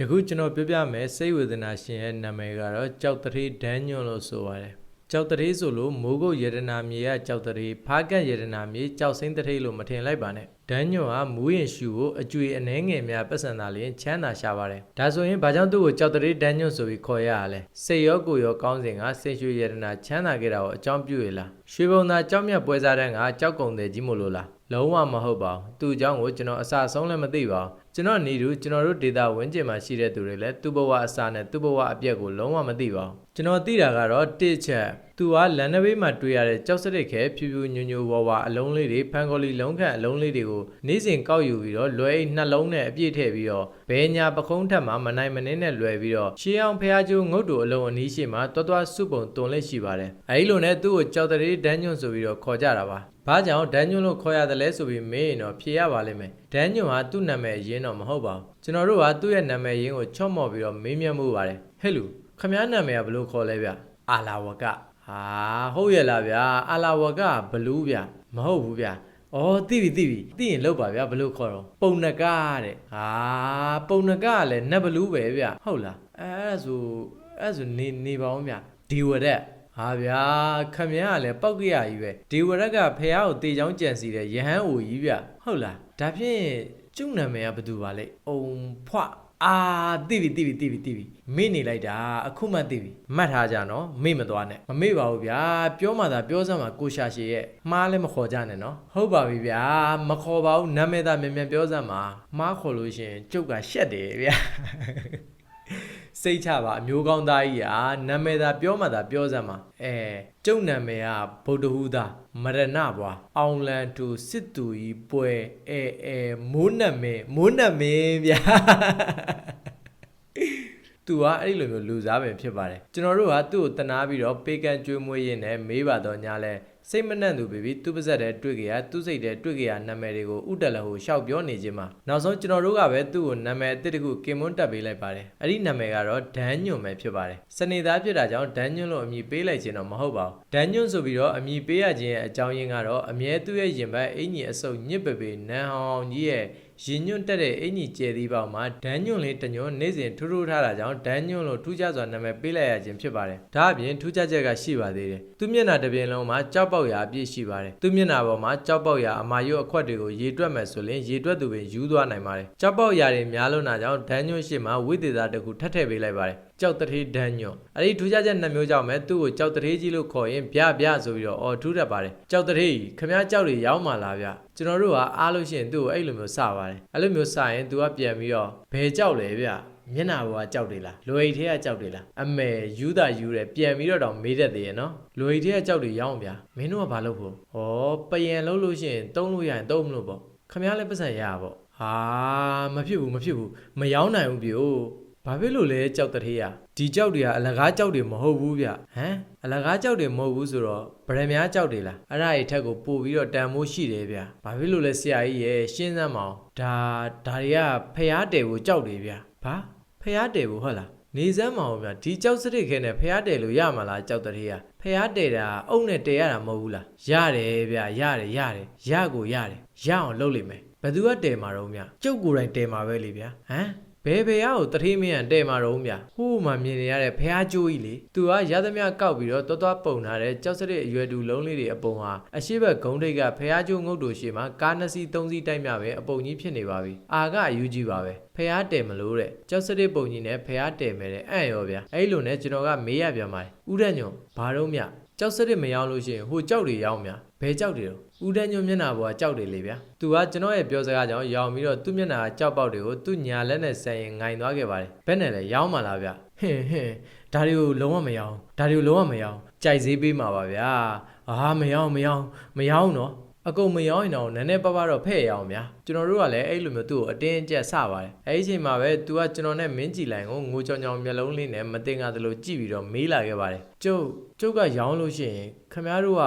ယခုကျွန်တော်ပြောပြမယ်စိတ်ဝေဒနာရှင်ရဲ့နာမည်ကတော့ကြောက်တရေဒန်းညွန့်လို့ဆိုပါတယ်ကြောက်တရေဆိုလို့မိုးကုတ်ယေဒနာမြေကကြောက်တရေဖားကတ်ယေဒနာမြေကြောက်စိမ့်တရေလို့မထင်လိုက်ပါနဲ့ဒန်းညွန့်ဟာမူးရင်ရှူကိုအကျွေအနှဲငယ်များပတ်စံသာလျင်ချမ်းသာရှာပါတယ်ဒါဆိုရင်ဘာကြောင့်သူ့ကိုကြောက်တရေဒန်းညွန့်ဆိုပြီးခေါ်ရရလဲစိတ်ရောကိုယ်ရောကောင်းစဉ်ကစိတ်ရွှေယေဒနာချမ်းသာခဲ့တာကိုအကြောင်းပြုရလားရွှေဘုံသာကြောက်မြတ်ပွဲစားတဲ့ကကြောက်ကုံတယ်ကြီးမို့လို့လား လုံးဝမဟုတ်ပါဘူးသူ့အကြောင်းကိုကျွန်တော်အစာဆုံးလည်းမသိပါဘူးကျွန်တော်နေသူကျွန်တော်တို့ဒေတာဝင်းကျင်မှာရှိတဲ့သူတွေလည်းသူ့ဘဝအစာနဲ့သူ့ဘဝအပြက်ကိုလုံးဝမသိပါဘူးကျွန်တော်သိတာကတော့တစ်ချက်သူကလန်နဘေးမှာတွေ့ရတဲ့ကြောက်စရစ်ခဲဖြူဖြူညွညွဝါဝါအလုံးလေးတွေဖန်ကော်လီလုံးခန့်အလုံးလေးတွေကိုနေ့စဉ်ကောက်ယူပြီးတော့လွယ်အိတ်နှလုံးနဲ့အပြည့်ထည့်ပြီးတော့ဘဲညာပခုံးထက်မှာမနိုင်မနှင်းနဲ့လွယ်ပြီးတော့ရှေးအောင်ဖះကျိုးငုတ်တူအလုံးအနီးရှိမှာတွတ်တွတ်စုပုံတွန်လက်ရှိပါတယ်အဲဒီလိုနဲ့သူ့ကိုကြောက်တရေဒန်းညွန့်ဆိုပြီးတော့ခေါ်ကြတာပါ ဘာကြောင့်ဒန်းညွန့်လို့ခေါ်ရတယ်လဲဆိုပြီးမေးရင်တော့ဖြေရပါလိမ့်မယ်ဒန်းညွန့်ဟာသူ့နာမည်ရင်းတော့မဟုတ်ပါဘူးကျွန်တော်တို့ကသူ့ရဲ့နာမည်ရင်းကိုချော့မော့ပြီးတော့မေးမြန်းမှုပါတယ်ဟဲ့လူခမည်းနာမည်ကဘယ်လိုခေါ်လဲဗျအာလာဝကဟာဟုတ်ရဲ့လားဗျာအာလာဝကဘလူးဗျမဟုတ်ဘူးဗျအော်သိပြီသိပြီသိရင်လောက်ပါဗျာဘယ်လိုခေါ်တော့ပုံနကတဲ့ဟာပုံနကကလည်းနတ်ဘလူးပဲဗျဟုတ်လားအဲအဲ့ဒါဆိုအဲ့ဒါဆိုနေနေပါအောင်ဗျဒီဝရက် ဟာဗျာခမည်းကလည်းပောက်ကရကြီးပဲဒီဝရက်ကဖះကိုတေချောင်းကြံစီတဲ့ယဟန်အိုကြီးဗျဟုတ်လားဒါဖြင့်ကျုပ်နာမည်ကဘယ်သူပါလဲအုံဖွအာတိပြီတိပြီတိပြီတိပြီမေ့နေလိုက်တာအခုမှတိပြီမှတ်ထားကြနော်မေ့မသွားနဲ့မမေ့ပါဘူးဗျာပြောမှသာပြောစမ်းမှာကိုရှာရှည်ရဲ့မှားလည်းမခေါ်ကြနဲ့နော်ဟုတ်ပါပြီဗျာမခေါ်ပါဘူးနာမည်သာမြန်မြန်ပြောစမ်းမှာမှားခေါ်လို့ရှရင်ကျုပ်ကရှက်တယ်ဗျာ စိတ်ချပါအမျိုးကောင်းသားကြီးဟာနာမည်သာပြောမှသာပြောစမ်းမှာအဲကျုပ်နာမည်ကဗုဒ္ဓဟူသားမရဏဘွားအောင်လန်တူစစ်တူကြီးပွဲအဲအဲမိုးနတ်မင်းမိုးနတ်မင်းဗျာသူကအဲ့ဒီလိုမျိုးလူစားပင်ဖြစ်ပါတယ်ကျွန်တော်တို့ကသူ့ကိုတနာပြီးတော့ပေကန်ကျွေးမွေးရင်းနဲ့မေးပါတော့ညာလဲ စိတ်မနှံ့သူပြီပြီသူ့ပါဇက်တဲ့တွေ့ကြရသူ့စိတ်တဲ့တွေ့ကြရနာမည်တွေကိုဥတက်လဟိုရှောက်ပြောနေခြင်းမှာနောက်ဆုံးကျွန်တော်တို့ကပဲသူ့ကိုနာမည်အစ်တစ်ခုကင်မွန်းတက်ပေးလိုက်ပါတယ်အဲ့ဒီနာမည်ကတော့ဒန်းညွန့်ပဲဖြစ်ပါတယ်စနေသားဖြစ်တာကြောင့်ဒန်းညွန့်လို့အမည်ပေးလိုက်ခြင်းတော့မဟုတ်ပါဘူးဒန်းညွန့်ဆိုပြီးတော့အမည်ပေးရခြင်းရဲ့အကြောင်းရင်းကတော့အမြဲသူ့ရဲ့ရင်ဘတ်အင်ကြီးအစုပ်ညစ်ပပေနန်းဟောင်ကြီးရဲ့ ရင်ညွန့်တက်တဲ့အင်ကြီးကျဲသီးပေါက်မှာဒန်းညွန့်လေးတစ်ညွန့်နေ့စဉ်ထူးထူးထားတာကြောင့်ဒန်းညွန့်လို့ထူးခြားစွာနာမည်ပေးလိုက်ရခြင်းဖြစ်ပါတယ်ဒါအပြင်ထူးခြားချက်ကရှိပါသေးတယ်သူမျက်နှာတစ်ပြင်လုံးမှာကြောက်ပေါက်ရာအပြည့်ရှိပါတယ်သူမျက်နှာပေါ်မှာကြောက်ပေါက်ရာအမာရွတ်အခွက်တွေကိုရေတွက်မယ်ဆိုရင်ရေတွက်သူပင်ယူသွားနိုင်ပါတယ်ကြောက်ပေါက်ရာတွေများလွန်းတာကြောင့်ဒန်းညွန့်ရှိမှဝိသေသတစ်ခုထပ်ထည့်ပေးလိုက်ပါတယ် ကြောက်တထေးဒန်းညွန့်အဲ့ဒီထူးခြားချက်နှစ်မျိုးကြောင့်ပဲသူ့ကိုကြောက်တထေးကြီးလို့ခေါ်ရင်ဗျဗျဆိုပြီးတော့အော်ထူးတတ်ပါတယ်ကြောက်တထေးခမည်းကြောက်တွေရောက်မှလားဗျကျွန်တော်တို့ကအားလို့ရှိရင်သူ့ကိုအဲ့လိုမျိုးစပါတယ်အဲ့လိုမျိုးစရင်သူကပြန်ပြီးတော့ဘယ်ကြောက်လဲဗျမျက်နာဘောကကြောက်တယ်လားလွယ်အိတ်ထဲကကြောက်တယ်လားအမေယူတာယူတယ်ပြန်ပြီးတော့တောင်မေးတတ်သေးရဲ့နော်လွယ်အိတ်ထဲကကြောက်တယ်ရောင်းဗျာမင်းတို့ကဘာလုပ်ဖို့ဩပယံလုပ်လို့ရှိရင်တုံးလို့ရရင်တုံးမလို့ပေါ့ခမည်းလည်းပတ်စံရရပေါ့ဟာမဖြစ်ဘူးမဖြစ်ဘူးမရောင်းနိုင်ဘူးပြို့ ဘာဖြစ်လို့လဲကြောက်တထေးရဒီကြောက်တွေကအလကားကြောက်တွေမဟုတ်ဘူးဗျဟမ်အလကားကြောက်တွေမဟုတ်ဘူးဆိုတော့ဗရမ ्या ကြောက်တွေလားအဲ့ဒါအထက်ကိုပို့ပြီးတော့တန်မိုးရှိတယ်ဗျဘာဖြစ်လို့လဲဆရာကြီးရဲ့ရှင်းစမ်းမအောင်ဒါဒါတွေကဖျားတယ်ကိုကြောက်တယ်ဗျဘာဖျားတယ်ကိုဟုတ်လားနေစမ်းမအောင်ဗျဒီကြောက်စရစ်ခဲနဲ့ဖျားတယ်လို့ရမှာလားကြောက်တထေးရဖျားတယ်တာအုံနဲ့တယ်ရတာမဟုတ်ဘူးလားရတယ်ဗျရတယ်ရတယ်ရကိုရတယ်ရအောင်လုပ်လိမ့်မယ်ဘယ်သူကတယ်မှာတော့ဗျကျုပ်ကိုယ်တိုင်တယ်မှာပဲလေဗျဟမ် ဘယ်ဖះကိုတထေးမင်းကတဲ့မှာတော့ဗျဟိုးမှမြင်နေရတဲ့ဖះကျိုးကြီးလေသူကရသမျှကောက်ပြီးတော့တော်တော်ပုံထားတဲ့ကြောက်စရစ်အရွယ်တူလုံးလေးတွေအပုံဟာအရှိဘက်ဂုံးထိတ်ကဖះကျိုးငုတ်တို့ရှိမှာကားနှစ်စီးသုံးစီးတိုက်မြပဲအပုံကြီးဖြစ်နေပါပြီအာကအယူကြီးပါပဲဖះတယ်မလို့တဲ့ကြောက်စရစ်ပုံကြီးနဲ့ဖះတယ်မယ်တဲ့အံ့ရောဗျအဲ့လိုနဲ့ကျွန်တော်ကမေးရပြန်ပါတယ်ဥဒညွန်ဘာတော့မြ ကြောက်စရစ်မရောက်လို့ရှိရင်ဟိုကြောက်တွေရောက်မြဘယ်ကြောက်တွေတော့ဦးတန်းညွန့်မျက်နှာပေါ်ကကြောက်တယ်လေဗျာသူကကျွန်တော်ရဲ့ပြောစကားကြောင့်ရောင်ပြီးတော့သူ့မျက်နှာကကြောက်ပေါက်တွေကိုသူ့ညာလက်နဲ့ဆန်ရင်ငိုင်သွားခဲ့ပါတယ်ဘယ်နဲ့လဲရောင်းမှလားဗျဟင်ဟင်ဒါတွေကိုလုံးဝမရောင်းဒါတွေကိုလုံးဝမရောင်းကြိုက်ဈေးပေးမှာပါဗျာအာမရောင်းမရောင်းမရောင်းတော့ အကုန်မရောင်းရင်တော့နည်းနည်းပါးပါးတော့ဖဲ့ရအောင်ဗျာကျွန်တော်တို့ကလည်းအဲ့လိုမျိုးသူ့ကိုအတင်းအကျပ်စပါတယ်အဲ့ဒီအချိန်မှာပဲ तू ကကျွန်တော်နဲ့မင်းကြည်လိုင်ကိုငိုကြောင်ကြောင်မျက်လုံးလေးနဲ့မတင်ကားသလိုကြည့်ပြီးတော့မေးလာခဲ့ပါတယ်ကျုပ်ကျုပ်ကရောင်းလို့ရှိရင်ခမ ्या တို့က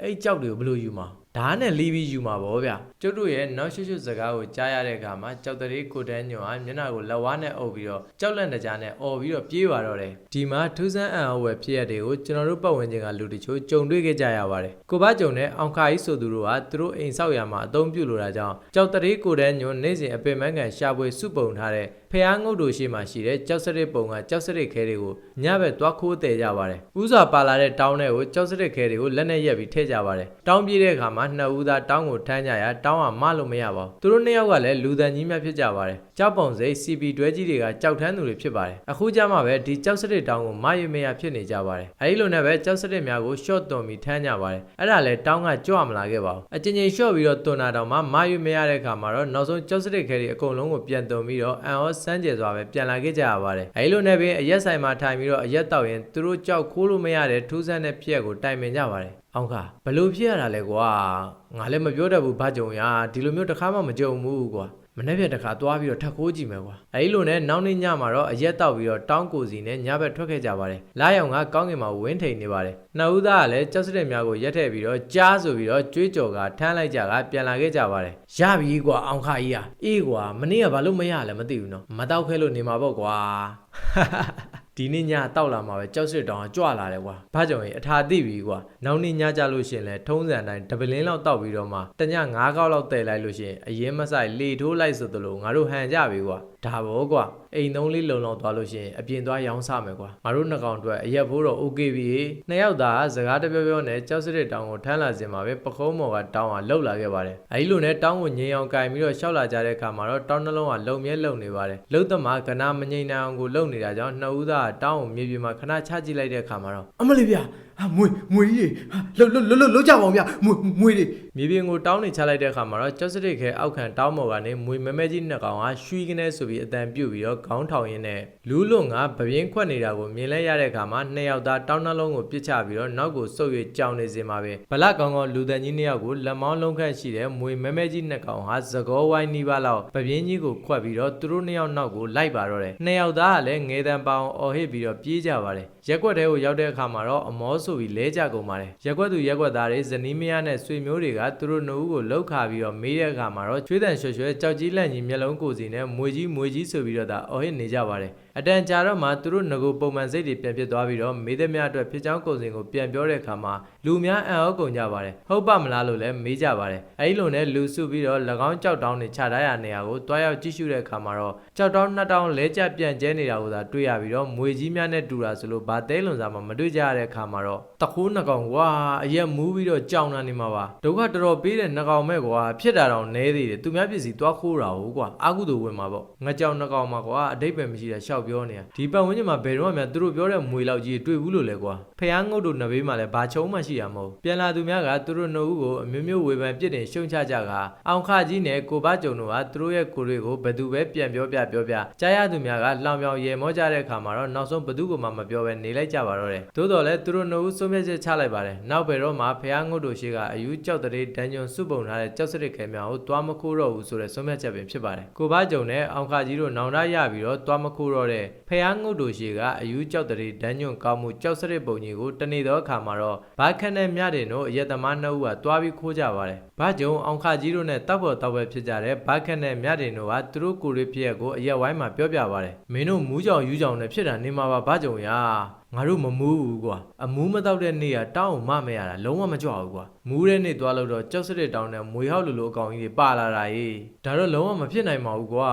အဲ့ကြောက်တွေကိုဘယ်လိုယူမှာဓာတ်နဲ့လီးပြီးယူမှာဗောဗျာ ကျုပ်တို့ရဲ့နောက်ရွှွှွှစကားကိုကြားရတဲ့အခါမှာကြောက်တရေကိုတန်းညွန်ဟာမျက်နှာကိုလက်ဝါးနဲ့အုပ်ပြီးတော့ကြောက်လန့်တကြားနဲ့អော်ပြီးတော့ပြေးသွားတော့တယ်ဒီမှာထူးဆန်းအံ့ဩဝယ်ဖြစ်ရတွေကိုကျွန်တော်တို့ပတ်ဝန်းကျင်ကလူတချို့ကြုံတွေ့ခဲ့ကြရပါတယ်ကိုဘကြုံနဲ့အောင်ခါကြီးဆိုသူတို့ကသူတို့အိမ်ဆောက်ရာမှာအသုံးပြုလိုတာကြောင့်ကြောက်တရေကိုတန်းညွန်နေ့စဉ်အပင်ပန်းကန်ရှာဖွေစုပုံထားတဲ့ဖះငုတ်တို့ရှိမှရှိတဲ့ကြောက်စရစ်ပုံကကြောက်စရစ်ခဲတွေကိုညဘက်သွားခိုးတယ်ကြပါတယ်။ဥစွာပါလာတဲ့တောင်းတွေကိုကြောက်စရစ်ခဲတွေကိုလက်နဲ့ရက်ပြီးထည့်ကြပါတယ်။တောင်းပြေးတဲ့အခါမှာနှစ်ဦးသားတောင်းကိုထမ်းကြရတောင်းကမလို့မရပါဘူး။သူတို့နှစ်ယောက်ကလည်းလူတန်ကြီးများဖြစ်ကြပါတယ်။ကြောက်ပုံစိတ် CP တွဲကြီးတွေကကြောက်ထမ်းသူတွေဖြစ်ပါတယ်။အခုကြမှာပဲဒီကြောက်စရစ်တောင်းကိုမရွေမရဖြစ်နေကြပါတယ်။အဲဒီလိုနဲ့ပဲကြောက်စရစ်များကို short သွန်ပြီးထမ်းကြပါတယ်။အဲ့ဒါလည်းတောင်းကကြွမလာခဲ့ပါဘူး။အချင်းချင်း short ပြီးတော့သွန်တာတောင်မှမရွေမရတဲ့အခါမှာတော့နောက်ဆုံးကြောက်စရစ်ခဲတွေအကုန်လုံးကိုပြန်သွန်ပြီးတော့အန်အောစမ်းကြယ်စွာပဲပြန်လာခဲ့ကြရပါတယ်။အဲဒီလိုနဲ့ပဲအရက်ဆိုင်မှာထိုင်ပြီးတော့အရက်တောက်ရင်သူတို့ကြောက်ခိုးလို့မရတဲ့ထူးဆန်းတဲ့ဖြစ်ကိုတိုင်ပင်ကြပါတယ်။ အောင်ခဘလို့ဖြစ်ရတာလဲကွာငါလည်းမပြောတတ်ဘူးဘာကြုံရဒီလိုမျိုးတစ်ခါမှမကြုံဘူးကွာမနေ့ပြန်တစ်ခါသွားပြီးတော့ထပ်ခိုးကြည့်မယ်ကွာအဲဒီလိုနဲ့နောက်နေ့ညမှာတော့အရက်တောက်ပြီးတော့တောင်းကိုစီနဲ့ညဘက်ထွက်ခဲ့ကြပါတယ်လာရောင်ကကောင်းကင်မှာဝင်းထိန်နေပါတယ်နှစ်ဦးသားကလည်းကြောက်စတဲ့များကိုရက်ထည့်ပြီးတော့ကြားဆိုပြီးတော့ကြွေးကြော်ကထမ်းလိုက်ကြကပြန်လာခဲ့ကြပါတယ်ရပြီကွာအောင်ခကြီးอ่ะအေးကွာမနေ့ကဘာလို့မရလဲမသိဘူးနော်မတောက်ခဲလို့နေမှာပေါ့ကွာ ဒီနေ့ညတောက်လာမှာပဲကြောက်စစ်တောင်ကြွလာတယ်ကွာဘာကြောင့်ရင်အထာသိပြီကွာနောက်နေ့ညကြလို့ရှရင်လဲထုံးစံတိုင်းဒပလင်းလောက်တောက်ပြီးတော့မှတည9ကောက်လောက်တည်လိုက်လို့ရှရင်အရင်မဆိုင်လေထိုးလိုက်ဆိုသလိုငါတို့ဟန်ကြပြီကွာ ဒါဘောကွာအိမ်သုံးလေးလုံလောက်သွားလို့ရှရင်အပြင်သွားရောင်းစားမယ်ကွာငါတို့နှစ်ကောင်အတွက်အရက်ဖို့တော့ okay ပြီနှစ်ယောက်သားစကားတပြောပြောနဲ့ကြောက်စစ်တောင်ကိုထမ်းလာစင်မှာပဲပခုံးမော်ကတောင်းကလှုပ်လာခဲ့ပါတယ်အဲဒီလိုနဲ့တောင်းကိုငြိမ်အောင်ကင်ပြီးတော့ရှောက်လာကြတဲ့အခါမှာတော့တောင်းနှလုံးကလုံမြဲလုံနေပါတယ်လှုပ်သမားကနာမငြိမ်နိုင်အောင်ကိုလုံနေတာကြောင့်နှစ်ဦးသားကတောင်းကိုမြေပြင်မှာခဏချကြည့်လိုက်တဲ့အခါမှာတော့အမလေးဗျာ ဟာမွေမွေကြီးတွေဟာလှုပ်လှုပ်လှုပ်လှုပ်ကြပါအောင်ဗျာမွေမွေတွေမြေပြင်ကိုတောင်းနေချလိုက်တဲ့အခါမှာတော့ကျောက်စရစ်ခဲအောက်ခံတောင်းမော်ကနေမွေမဲမဲကြီးနှစ်ကောင်ကရွှီကနေဆိုပြီးအတန်ပြုတ်ပြီးတော့ခေါင်းထောင်ရင်းနဲ့လူးလွန်ကပပြင်းခွက်နေတာကိုမြင်လဲရတဲ့အခါမှာနှစ်ယောက်သားတောင်းနှလုံးကိုပြစ်ချပြီးတော့နောက်ကိုစုပ်၍ကြောင်နေစင်မှာပဲဗလကောင်ကောင်လူတန်ကြီးနှစ်ယောက်ကိုလက်မောင်းလုံးခန့်ရှိတဲ့မွေမဲမဲကြီးနှစ်ကောင်ဟာသကောဝိုင်းနီးပါးလောက်ပပြင်းကြီးကိုခွက်ပြီးတော့သူတို့နှစ်ယောက်နောက်ကိုလိုက်ပါတော့တယ်နှစ်ယောက်သားကလည်းငေတံပေါင်အော်ဟစ်ပြီးတော့ပြေးကြပါတယ်ရက်ွက်တဲကိုရောက်တဲ့အခါမှာတော့အမောဆိုပြီးလဲကြကုန်ပါတယ်ရက်ွက်သူရက်ွက်သားတွေဇနီးမယားနဲ့ဆွေမျိုးတွေကသူတို့နှစ်ဦးကိုလှုပ်ခါပြီးတော့မေးတဲ့အခါမှာတော့ချွေးတန်ရွှဲရွှဲကြောက်ကြီးလန့်ကြီးမျက်လုံးကိုစီနဲ့မွေကြီးမွေကြီးဆိုပြီးတော့ဒါအော်ဟစ်နေကြပါတယ်အတန်ကြာတော့မှသူတို့ငကိုပုံမှန်စိတ်တွေပြန်ဖြစ်သွားပြီးတော့မေးသည်များအတွက်ဖြစ်ချောင်းကုန်စင်ကိုပြန်ပြောတဲ့အခါမှာလူများအံ့ဩကုန်ကြပါတယ်ဟုတ်ပါမလားလို့လည်းမေးကြပါတယ်အဲဒီလိုနဲ့လူစုပြီးတော့၎င်းကြောက်တောင်းနေချထားရနေရာကိုတွားရောက်ကြည့်ရှုတဲ့အခါမှာတော့ကြောက်တောင်းနှစ်တောင်းလဲကျပြန်ကျဲနေတာကိုသာတွေ့ရပြီးတော့မွေကြီးများနဲ့တူတာဆိုလို့ဗာတဲလွန်စာမှာမတွေ့ကြရတဲ့အခါမှာတော့တခိုးနှစ်ကောင်ကွာအရက်မူးပြီးတော့ကြောင်တာနေမှာပါဒုက္ခတော်တော်ပေးတဲ့နှစ်ကောင်မဲ့ကွာဖြစ်တာတော့နဲသေးတယ်သူများပစ္စည်းတွားခိုးတာဟုတ်ကွာအာကုသိုလ်ဝင်မှာပေါ့ငကြောင်နှစ်ကောင်မှာကွာအတိတ်ပဲမရှိတာရှောက်ပြောနေတာဒီပတ်ဝန်းကျင်မှာဘယ်တော့မှသူတို့ပြောတဲ့မွေလောက်ကြီးတွေ့ဘူးလို့လဲကွာဖះငုတ်တို့နဘေးမှာလည်းဘာချုံမှရှိရမဟုတ်ပြန်လာသူများကသူတို့နှစ်ဦးကိုအမျိုးမျိုးဝေဖန်ပြစ်တင်ရှုံချကြကအောင်ခကြီးနဲ့ကိုဘကြုံတို့ကသူတို့ရဲ့ကိုယ်တွေကိုဘယ်သူပဲပြန်ပြောပြပြောပြကြားရသူများကလောင်ပြောင်ရေမောကြတဲ့အခါမှာတော့နောက်ဆုံးဘသူကမှမပြောဘဲနေလိုက်ကြပါတော့တယ်သို့တော်လည်းသူတို့နှစ်ဦးဆုံးဖြတ်ချက်ချလိုက်ပါတယ်နောက်ဘယ်တော့မှဖះငုတ်တို့ရှိကအယူကြောက်တဲ့ဒန်ညွန်စုပုံထားတဲ့ကြောက်စရစ်ခဲများကိုတွားမခိုးတော့ဘူးဆိုတဲ့ဆုံးဖြတ်ချက်ပင်ဖြစ်ပါတယ်ကိုဘကြုံနဲ့အောင်ခကြီးတို့နောင်တရပြီးတော့တွားမခိုးတော့တဲ့ဖះငုတ်တို့ရှိကအယူကြောက်တဲ့ဒန်ညွန်ကောင်းမှုကြောက်စရစ်ပုံကြီးကိုတနေ့သောအခါမှာတော့ဘာခက်နဲ့မြတဲ့တို့အယက်သမားနှစ်ဦးကတွားပြီးခိုးကြပါတယ်ဘာကြုံအောင်ခကြီးတို့နဲ့တောက်ပေါ်တောက်ပဲဖြစ်ကြတဲ့ဘာခက်နဲ့မြတဲ့တို့ကသူတို့ကိုယ်ရေးဖြစ်ရက်ကိုအရက်ဝိုင်းမှာပြောပြပါတယ်မင်းတို့မူးကြောင်ယူကြောင်နဲ့ဖြစ်တာနေမှာပါဘာကြုံရ ငါတို့မမူးဘူးကွာအမူးမတော့တဲ့နေ့ကတောင်းအောင်မမရတာလုံးဝမကြွဘူးကွာမူးတဲ့နေ့သွားလို့တော့ကြောက်စရစ်တောင်းနဲ့မွေဟောက်လိုလိုအကောင်ကြီးတွေပါလာတာရေးဒါတော့လုံးဝမဖြစ်နိုင်ပါဘူးကွာ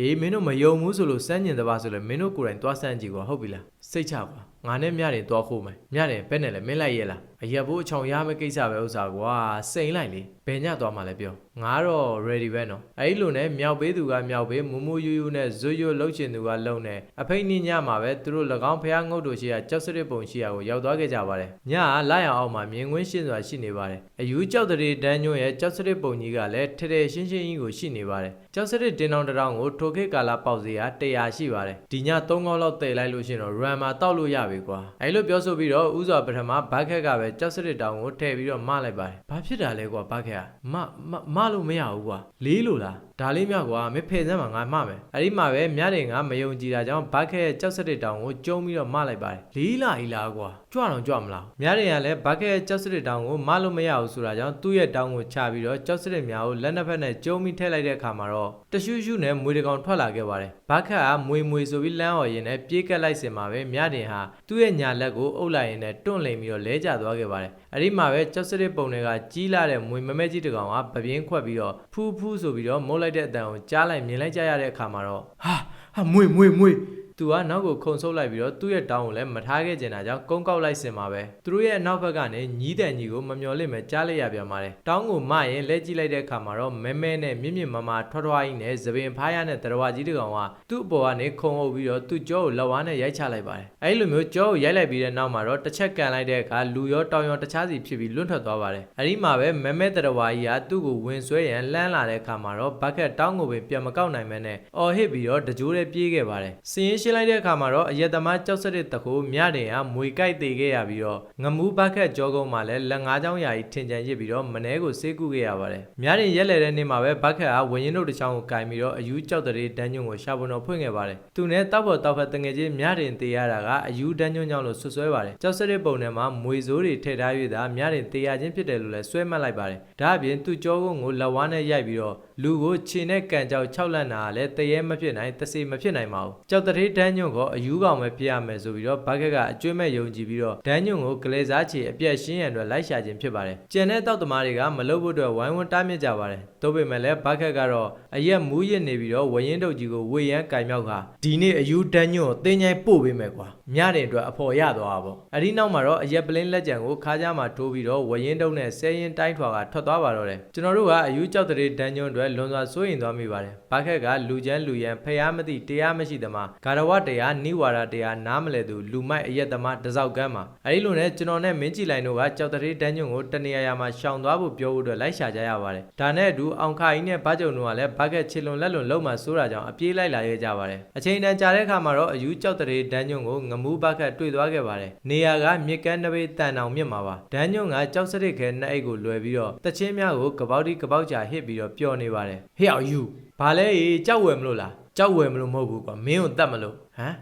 အေးမင်းတို့မယုံဘူးဆိုလို့စမ်းကျင်တပါဆိုလဲမင်းတို့ကိုယ်တိုင်သွားစမ်းကြည့်ကွာဟုတ်ပြီလားစိတ်ချကွာငါနဲ့မြတယ်သွားခိုးမယ်မြတယ်ဘယ်နဲ့လဲမင်းလိုက်ရဲ့လား အရက်ဘိုးအချောင်ရမယ့်ကိစ္စပဲဥစ္စာကွာစိန်လိုက်လေဘယ်ညသွားမှလဲပြောငါတော့ ready ပဲနော်အဲ့လိုနဲ့မြောက်ပေးသူကမြောက်ပေးမူမူယူယူနဲ့ဇွတ်ရွတ်လှုပ်ချင်သူကလှုပ်နေအဖိတ်နှညမှာပဲသူတို့၎င်းဖះငုတ်တို့ရှိရာကြောက်စရစ်ပုံရှိရာကိုရောက်သွားခဲ့ကြပါတယ်ညကလာရအောင်မှာမြင်ကွင်းရှင်းစွာရှိနေပါတယ်အယူကြောက်တဲ့ဒန်းညွန့်ရဲ့ကြောက်စရစ်ပုံကြီးကလည်းထဲထဲရှင်းရှင်းကြီးကိုရှိနေပါတယ်ကြောက်စရစ်တင်တောင်တောင်ကိုထိုခေတ်ကာလပေါက်စီက100ရှိပါတယ်ဒီည3កောက်လောက်တည်လိုက်လို့ရှင်တော့ RAM မှာတောက်လို့ရပြီကွာအဲ့လိုပြောဆိုပြီးတော့ဥစွာပထမဘတ်ခက်ကပဲကြောက်စရစ်တောင်ကိုထည့်ပြီးတော့မလိုက်ပါတယ်ဘာဖြစ်တာလဲကွာဘတ်ခက်ကမမမလို့မရဘူးကွာလေးလို့လားဒါလေးမြောက်ကွာမဖယ်စမ်းမှာငါမမယ်အဲ့ဒီမှာပဲမြတ်တယ်ငါမယုံကြည်တာကြောင့်ဘတ်ခက်ရဲ့ကြောက်စရစ်တောင်ကိုကျုံပြီးတော့မလိုက်ပါတယ်လေးလာဤလားကွာကြွတော့ကြွမလားမြတ်တယ်ကလည်းဘတ်ခက်ရဲ့ကြောက်စရစ်တောင်ကိုမလို့လို့မရဘူးဆိုတာကြောင့်သူ့ရဲ့တောင်းကိုချပြီးတော့ကြောက်စရစ်များကိုလက်နှစ်ဖက်နဲ့ကျုံပြီးထည့်လိုက်တဲ့အခါမှာတော့တရှူးရှူးနဲ့မွေတစ်ကောင်ထွက်လာခဲ့ပါတယ်။ဘာခတ်ကမွေမွေဆိုပြီးလမ်းော်ရင်နဲ့ပြေးကက်လိုက်စင်မှာပဲမြတင်ဟာသူ့ရဲ့ညာလက်ကိုအုပ်လိုက်ရင်နဲ့တွန့်လိမ်ပြီးတော့လဲကျသွားခဲ့ပါတယ်။အဲဒီမှာပဲကြောက်စရစ်ပုံတွေကကြီးလာတဲ့မွေမမဲကြီးတစ်ကောင်ကပပြင်းခွက်ပြီးတော့ဖူးဖူးဆိုပြီးတော့မုတ်လိုက်တဲ့အတန်ကိုကြားလိုက်မြင်လိုက်ကြရတဲ့အခါမှာတော့ဟာဟာမွေမွေမွေ သူကနောက်ကိုခုန်ဆုပ်လိုက်ပြီးတော့သူ့ရဲ့တောင်းကိုလည်းမထားခဲ့ကြတာကြောင့်ကုန်းကောက်လိုက်စင်မှာပဲသူတို့ရဲ့အနောက်ဘက်ကနေညီးတန်ကြီးကိုမမျော်လင့်မဲ့ကြားလိုက်ရပြန်ပါတယ်တောင်းကိုမရင်လဲကြည့်လိုက်တဲ့အခါမှာတော့မဲမဲနဲ့မြင့်မြင့်မမထွားထွားကြီးနဲ့သပင်ဖားရနဲ့တရဝကြီးတစ်ကောင်ကသူ့အပေါ်ကနေခုံအုပ်ပြီးတော့သူ့ကြောကိုလက်ဝါးနဲ့ရိုက်ချလိုက်ပါတယ်အဲဒီလိုမျိုးကြောကိုရိုက်လိုက်ပြီးတဲ့နောက်မှာတော့တစ်ချက်ကန်လိုက်တဲ့အခါလူရောတောင်ရောတခြားစီဖြစ်ပြီးလွန့်ထွက်သွားပါတယ်အဲဒီမှာပဲမဲမဲတရဝကြီးကသူ့ကိုဝင်ဆွဲရန်လှမ်းလာတဲ့အခါမှာတော့ဘတ်ကက်တောင်းကိုပင်ပြန်မကောက်နိုင်မဲနဲ့အော်ဟစ်ပြီးတော့တကြိုးလေးပြေးခဲ့ပါတယ်စင်းရင်ရှင်းလိုက်တဲ့အခါမှာတော့အရက်သမားကြောက်စတဲ့တကူမြတင်ကမွေကြိုက်သေးခဲ့ရပြီးတော့ငမူးဘတ်ကက်ကြောကုန်းမှာလည်းလက်ငါးချောင်းယာကြီးထင်ကြံရစ်ပြီးတော့မနှဲကိုဆေးကုခဲ့ရပါတယ်မြတင်ရက်လေတဲ့နေ့မှာပဲဘတ်ကက်ကဝရင်တို့တစ်ချောင်းကိုကင်ပြီးတော့အယူကြောက်တဲ့ဒန်းညွန့်ကိုရှာပွန်တော်ဖွင့်ခဲ့ပါတယ်သူနဲ့တောက်ပေါ်တောက်ဖက်တငယ်ချင်းမြတင်တေးရတာကအယူဒန်းညွန့်ကြောင့်လို့ဆွဆွဲပါတယ်ကြောက်စတဲ့ပုံထဲမှာမွေစိုးတွေထည့်ထား၍သာမြတင်တေးရချင်းဖြစ်တယ်လို့လည်းဆွဲမှတ်လိုက်ပါတယ်ဒါအပြင်သူ့ကြောကုန်းကိုလက်ဝါးနဲ့ရိုက်ပြီးတော့လူကိုခြေနဲ့ကန်ကြောက်၆လက်နာကလည်းတရေမဖြစ်နိုင်တစေမဖြစ်နိုင်ပါဘူးကြောက်တဲ့ဒန်းညွန့်ကအယူကောင်ပဲပြရမယ်ဆိုပြီးတော့ဘတ်ကက်ကအကျွေးမဲ့ယုံကြည်ပြီးတော့ဒန်းညွန့်ကိုကလေးစားချေအပြက်ရှင်းရန်အတွက်လိုက်ရှာခြင်းဖြစ်ပါတယ်ကျန်တဲ့တောက်သမားတွေကမလုပ်ဖို့အတွက်ဝိုင်းဝန်းတားမြစ်ကြပါတယ်သို့ပေမဲ့လည်းဘတ်ကက်ကတော့အရက်မူးရစ်နေပြီးတော့ဝရင်တုတ်ကြီးကိုဝေရန်ကင်မြောက်ခါဒီနေ့အယူဒန်းညွန့်ကိုတင်းချိုင်းပို့ပေးမယ်ကွာမြတဲ့အတွက်အဖော်ရသွားပါပေါ့အဒီနောက်မှာတော့အရက်ပလင်းလက်ကြံကိုခါးကြားမှာထိုးပြီးတော့ဝရင်တုတ်နဲ့ဆဲရင်တိုင်းထွာကထွက်သွားပါတော့တယ်ကျွန်တော်တို့ကအယူကြောက်တဲ့ဒန်းညွန့်အတွက်လွန်စွာစိုးရင်သွားမိပါတယ်ဘတ်ကက်ကလူချမ်းလူရန်ဖျားမသိတရားမရှိသမားဂါရဝတရားနိဝါဒတရားနားမလဲသူလူမိုက်အရက်သမားတစောက်ကမ်းမှာအဲဒီလိုနဲ့ကျွန်တော်နဲ့မင်းကြည်လိုင်တို့ကကြောက်တဲ့ဒန်းညွန့်ကိုတနေရာရာမှာရှောင်သွားဖို့ပြောဖို့အတွက်လိုက်ရှာကြရပါတယ်ဒါနဲ့အတူအောင်ခါကြီးနဲ့ဘာကြုံတို့ကလည်းဘတ်ကက်ချေလွန်လက်လွန်လုံးမှစိုးတာကြောင့်အပြေးလိုက်လာခဲ့ကြပါတယ်အချိန်တန်ကြာတဲ့အခါမှာတော့အယူကြောက်တဲ့ဒန်းညွန့်ကိုငမူးဘတ်ကက်တွေ့သွားခဲ့ပါတယ်နေရာကမြစ်ကမ်းတစ်ပိတ်တန်အောင်မြစ်မှာပါဒန်းညွန့်ကကြောက်စရစ်ခဲနှစ်အိတ်ကိုလွယ်ပြီးတော့တချင်းများကိုကပောက်တီကပောက်ကြာဟစ်ပြီးတော့ပျော်နေပါတယ်ဟေ့အောင်ယူဘာလဲအေးကြောက်ဝယ်မလို့လားကြောက်ဝယ်မလို့မဟုတ်ဘူးကွာမင်းကိုတတ်မလို့ဟမ်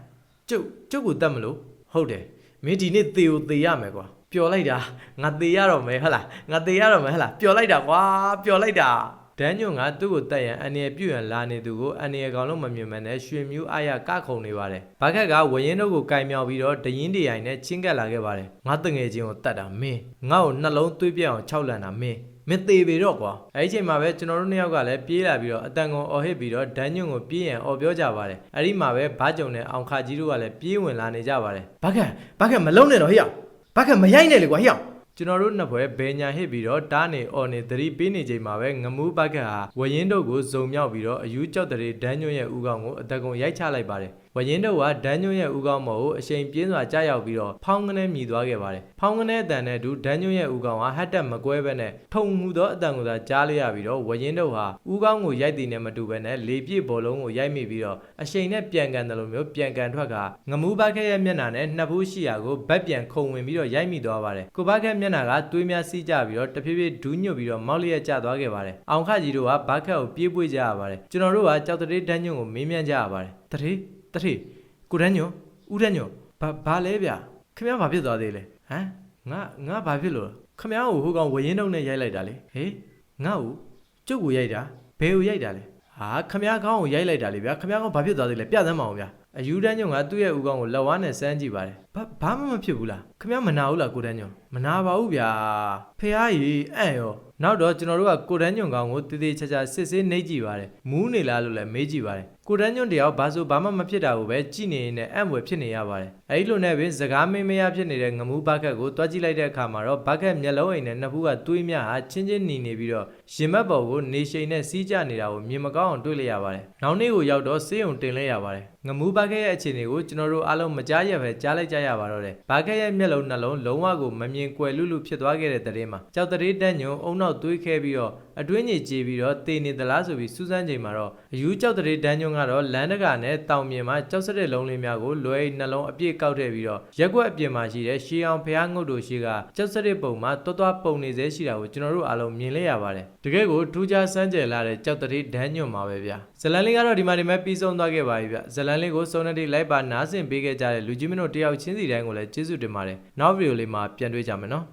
ကျုပ်ကျုပ်ကိုတတ်မလို့ဟုတ်တယ်မင်းဒီနေ့သေကိုသေရမယ်ကွာပျော်လိုက်တာငါသေရတော့မယ်ဟဟလားငါသေရတော့မယ်ဟဟလားပျော်လိုက်တာကွာပျော်လိုက်တာ ဒန်းညွန့်ကသူ့ကိုတက်ရန်အန်ရပြုတ်ရန်လာနေသူကိုအန်ရကောင်လုံးမမြင်မနဲ့ရွှေမြူးအားရကခုံနေပါတယ်ဘာခက်ကဝရင်တို့ကိုကင်မြောက်ပြီးတော့ဒရင်တရိုင်နဲ့ချင်းကပ်လာခဲ့ပါတယ်ငါတငယ်ချင်းကိုတတ်တာမင်းငါ့ကိုနှလုံးသွေးပြက်အောင်ခြောက်လန့်တာမင်းမင်းသေးပြီတော့ကွာအဲ့ဒီချိန်မှာပဲကျွန်တော်တို့နှစ်ယောက်ကလည်းပြေးလာပြီးတော့အတန်ကုန်အော်ဟစ်ပြီးတော့ဒန်းညွန့်ကိုပြေးရန်အော်ပြောကြပါတယ်အဲ့ဒီမှာပဲဘားကြုံနဲ့အောင်ခါကြီးတို့ကလည်းပြေးဝင်လာနေကြပါတယ်ဘတ်ကက်ဘတ်ကက်မလုံးနဲ့တော့ဟေ့ရောက်ဘတ်ကက်မရိုက်နဲ့လေကွာဟေ့ရောက် ကျွန်တော်တို့နှစ်ဖွဲ့ဘဲညာဟစ်ပြီးတော့တားနေအော်နေသတိပေးနေချိန်မှာပဲငမူးဘက်ကဟာဝရင်တို့ကိုဇုံမြောက်ပြီးတော့အယူကြောက်တဲ့ဒန်းညွန့်ရဲ့ဥကောင်းကိုအတကုံရိုက်ချလိုက်ပါတယ် ဝရင်တို့ကဒန်းညွန့်ရဲ့ဥကောင်းမော်ကိုအချိန်ပြင်းစွာကြားရောက်ပြီးတော့ဖောင်းကနေမြည်သွားခဲ့ပါတယ်ဖောင်းကနေအတန်နဲ့အတူဒန်းညွန့်ရဲ့ဥကောင်းဟာဟတ်တက်မကွဲဘဲနဲ့ထုံမှုသောအတန်ကိုသာကြားလိုက်ရပြီးတော့ဝရင်တို့ဟာဥကောင်းကိုရိုက်တည်နေမတူဘဲနဲ့လေပြည့်ဘောလုံးကိုရိုက်မိပြီးတော့အချိန်နဲ့ပြန်ကန်တယ်လို့မျိုးပြန်ကန်ထွက်ကငမူးဘက်ရဲ့မျက်နှာနဲ့နှစ်ဖူးရှိရာကိုဘက်ပြန်ခုံဝင်ပြီးတော့ရိုက်မိသွားပါတယ်ကိုဘက်ရဲ့မျက်နှာကတွေးများစီးကြပြီးတော့တဖြည်းဖြည်းဒူးညွတ်ပြီးတော့မောက်လျက်ကျသွားခဲ့ပါတယ်အောင်ခကြီးတို့ကဘက်ခက်ကိုပြေးပွေကြရပါတယ်ကျွန်တော်တို့ကကြောက်တဲ့ဒန်းညွန့်ကိုမေးမြန်းကြရပါတယ်တထေး တထေးကိုဒန်းညွန့်ဦးဒန်းညွန့်ဘာဘာလဲဗျခင်ဗျားဘာဖြစ်သွားသေးလဲဟမ်ငါငါဘာဖြစ်လို့ခင်ဗျားကိုဟိုကောင်ဝရင်တုံနဲ့ရိုက်လိုက်တာလေဟေးငါ့ကိုကျုပ်ကိုရိုက်တာဘယ်ကိုရိုက်တာလဲဟာခင်ဗျားကောင်းကိုရိုက်လိုက်တာလေဗျာခင်ဗျားကောင်းဘာဖြစ်သွားသေးလဲပြသမ်းမအောင်ဗျာအယူဒန်းညွန့်ကသူ့ရဲ့ဦးကောင်းကိုလက်ဝါးနဲ့စမ်းကြည့်ပါတယ် ဘာဘာမှမဖြစ်ဘူးလားခင်ဗျားမနာဘူးလားကိုဒန်းညွန့်မနာပါဘူးဗျာဖះကြီးအံ့ရောနောက်တော့ကျွန်တော်တို့ကကိုဒန်းညွန့်ကောင်းကိုတည်တည်ချာချာစစ်စစ်နှိပ်ကြည့်ပါတယ်မူးနေလားလို့လည်းမေးကြည့်ပါတယ်ကိုဒန်းညွန့်တယောက်ဘာဆိုဘာမှမဖြစ်တာကိုပဲကြည့်နေရင်လည်းအံ့ဖွယ်ဖြစ်နေရပါတယ်အဲဒီလိုနဲ့ပဲစကားမင်းမရဖြစ်နေတဲ့ငမူးဘတ်ကတ်ကိုတွားကြည့်လိုက်တဲ့အခါမှာတော့ဘတ်ကတ်မျက်လုံးအိမ်နဲ့နှစ်ဖူးကတွေးမြဟာချင်းချင်းနီနေပြီးတော့ရင်မက်ပေါ်ကိုနေရှိန်နဲ့စီးကြနေတာကိုမြင်မကောင်းအောင်တွေ့လိုက်ရပါတယ်နောက်နေ့ကိုရောက်တော့စေးုံတင်လိုက်ရပါတယ်ငမူးဘတ်ကတ်ရဲ့အခြေအနေကိုကျွန်တော်တို့အားလုံးမကြားရပဲကြားလိုက်ကြရပါတော့တယ်ဘတ်ကတ်ရဲ့မျက်လုံးနှလုံးလုံးဝကိုမမြင်ကွယ်လူလူဖြစ်သွားခဲ့တဲ့တဲ့မှာကြောက်တရေတက်ညုံအုံနောက်သွေးခဲပြီးတော့ အတွင်းကြီးကြေပြီးတော့တေနေသလားဆိုပြီးစူးစမ်းချိန်မှာတော့အယူကြောက်တရေတန်းညုံကတော့လမ်းတကာနဲ့တောင်ပြင်မှာကြောက်စတဲ့လုံးလေးများကိုလွယ်နှလုံးအပြည့်ကောက်ထည့်ပြီးတော့ရက်ွက်အပြင်မှာရှိတဲ့ရှေးအောင်ဖျားငုတ်တို့ရှိကကြောက်စတဲ့ပုံမှာတွတ်တွားပုံနေစေရှိတာကိုကျွန်တော်တို့အားလုံးမြင်လဲရပါတယ်တကယ်ကိုထူးခြားစမ်းကြယ်လာတဲ့ကြောက်တရေတန်းညုံမှာပဲဗျာဇလန်လေးကတော့ဒီမှာဒီမဲ့ပြီးဆုံးသွားခဲ့ပါပြီဗျဇလန်လေးကိုစုံတဲ့လိုက်ပါနားဆင်ပေးခဲ့ကြတဲ့လူကြီးမင်းတို့တယောက်ချင်းစီတိုင်းကိုလည်းကျေးဇူးတင်ပါတယ်နောက်ဗီဒီယိုလေးမှာပြန်တွေ့ကြမယ်နော်